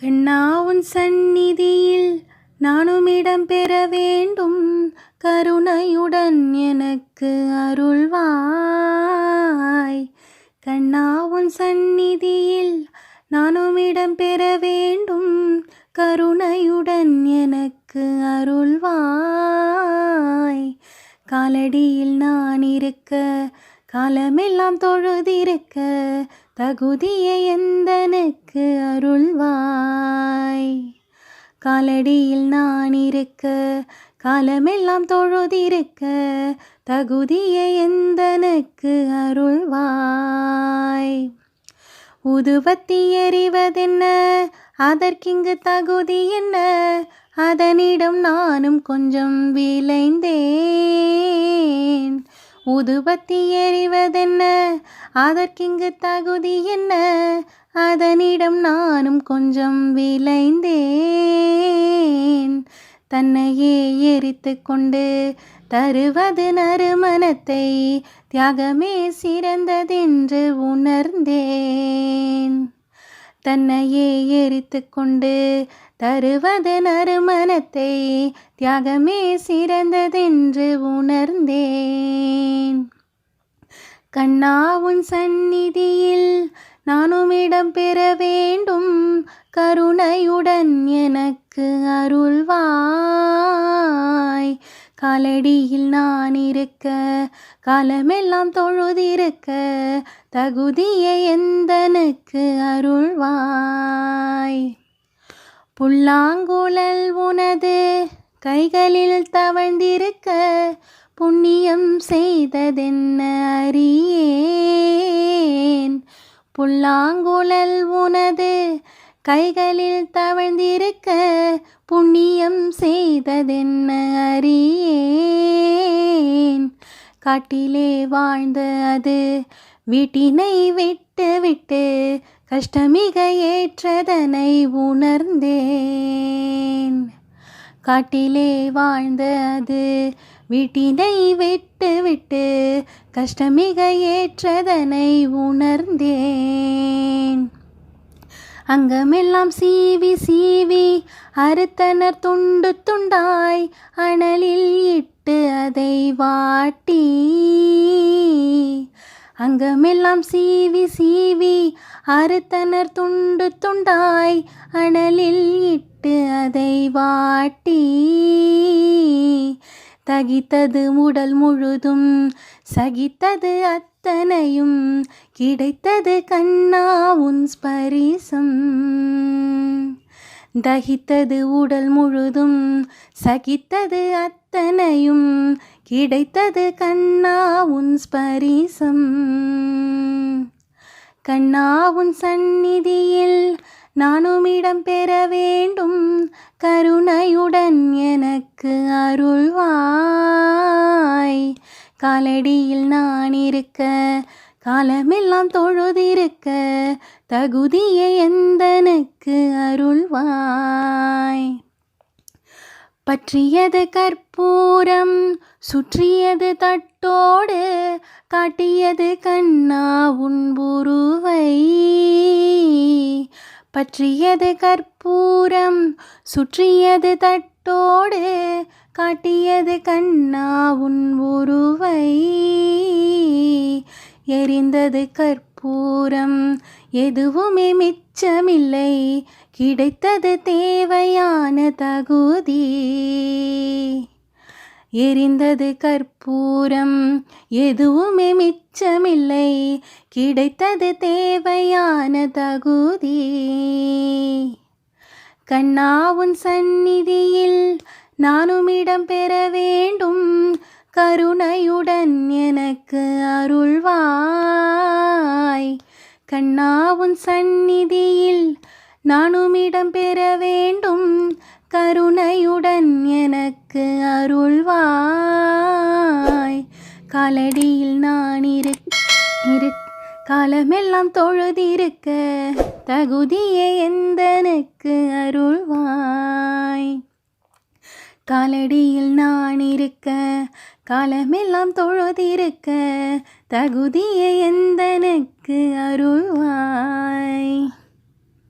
கண்ணா உன் சந்நிதியில் நானும் இடம் பெற வேண்டும். கருணையுடன் எனக்கு அருள்வாய். கண்ணா உன் சந்நிதியில் நானும் இடம் பெற வேண்டும். கருணையுடன் எனக்கு அருள்வாய். காலடியில் நான் இருக்க காலமெல்லாம் தொழுதிருக்க தகுதியை எந்தனுக்கு அருள்வாய்? காலடியில் நான் இருக்க காலமெல்லாம் தொழுதிருக்க தகுதியை எந்தனுக்கு அருள்வாய்? உதுவத்தி எறிவதென்ன அதற்கிங்கு தகுதி என்ன? அதனிடம் நானும் கொஞ்சம் விளைந்தேன். உதுபத்தி எறிவதென்ன? அதற்கிங்கு தகுதி என்ன? அதனிடம் நானும் கொஞ்சம் விளைந்தேன். தன்னையே எரித்து கொண்டு தருவது நறுமணத்தை தியாகமே சிறந்ததென்று உணர்ந்தேன். தன்னையே எரித்து கொண்டு தருவது நறுமணத்தை தியாகமே சிறந்ததென்று உணர்ந்தேன். கண்ணா உன் சந்நிதியில் நானும் இடம் பெற வேண்டும். கருணையுடன் எனக்கு அருள்வா காலடியில் நான் இருக்க காலமெல்லாம் தொழுதிருக்க தகுதியை எந்தனுக்கு அருள்வாய்? புல்லாங்குழல் உனது கைகளில் தவழ்ந்திருக்க புண்ணியம் செய்ததென்ன அறியேன்? புல்லாங்குழல் உனது கைகளில் தவழ்ந்திருக்க புண்ணியம் செய்ததென்ன அறிய காட்டிலே வாழ்ந்த அது. வீட்டினை விட்டு விட்டு கஷ்டமிக ஏற்றதனை உணர்ந்தேன். காட்டிலே வாழ்ந்த அது. வீட்டினை விட்டு விட்டு கஷ்டமிக ஏற்றதனை உணர்ந்தேன். அங்கமெல்லாம் சீவி சீவி அறுத்தனர் துண்டு துண்டாய் அனலில் இட்டு அதை வாட்டி. அங்கமெல்லாம் சீவி சீவி அறுத்தனர் துண்டு துண்டாய் அனலில் இட்டு அதை வாட்டி. தகித்தது உடல் முழுதும் சகித்தது அத்தனையும் கிடைத்தது கண்ணா உன் தகித்தது உடல் முழுதும் சகித்தது அத்தனையும் கிடைத்தது கண்ணா உன் ஸ்பரிசம். கண்ணா உன் சந்நிதியில் நானும் இடம் பெற வேண்டும் கருணையுடன் எனக்கு அருள்வாய். காலடியில் நான் இருக்க காலமெல்லாம் தொழுதிருக்க தகுதியை எந்தனுக்கு அருள்வாய்? பற்றியது கற்பூரம் சுற்றியது தட்டோடு காட்டியது கண்ணா உன்புருவை பற்றியது கற்பூரம் சுற்றியது தட்டோடு காட்டியது கண்ணா உன் உருவை. எரிந்தது கற்பூரம். எதுவுமே மிச்சமில்லை. கிடைத்தது தேவையான தகுதி. எரிந்தது கற்பூரம். எதுவுமே மிச்சமில்லை. கிடைத்தது தேவையான தகுதி. கண்ணாவும் சந்நிதியில் நானும் இடம் பெற வேண்டும். கருணையுடன் எனக்கு அருள்வாய். கண்ணா சந்நிதியில் நானும் இடம் பெற வேண்டும். கருணையுடன் எனக்கு அருள்வாய். காலடியில் நான் இரு இரு காலமெல்லாம் தொழுதிருக்க தகுதியை எந்தனுக்கு அருள்வாய். காலடியில் நான் இருக்க காலமெல்லாம் தொழுதிருக்க தகுதியை எந்தனுக்கு அருள்வாய்?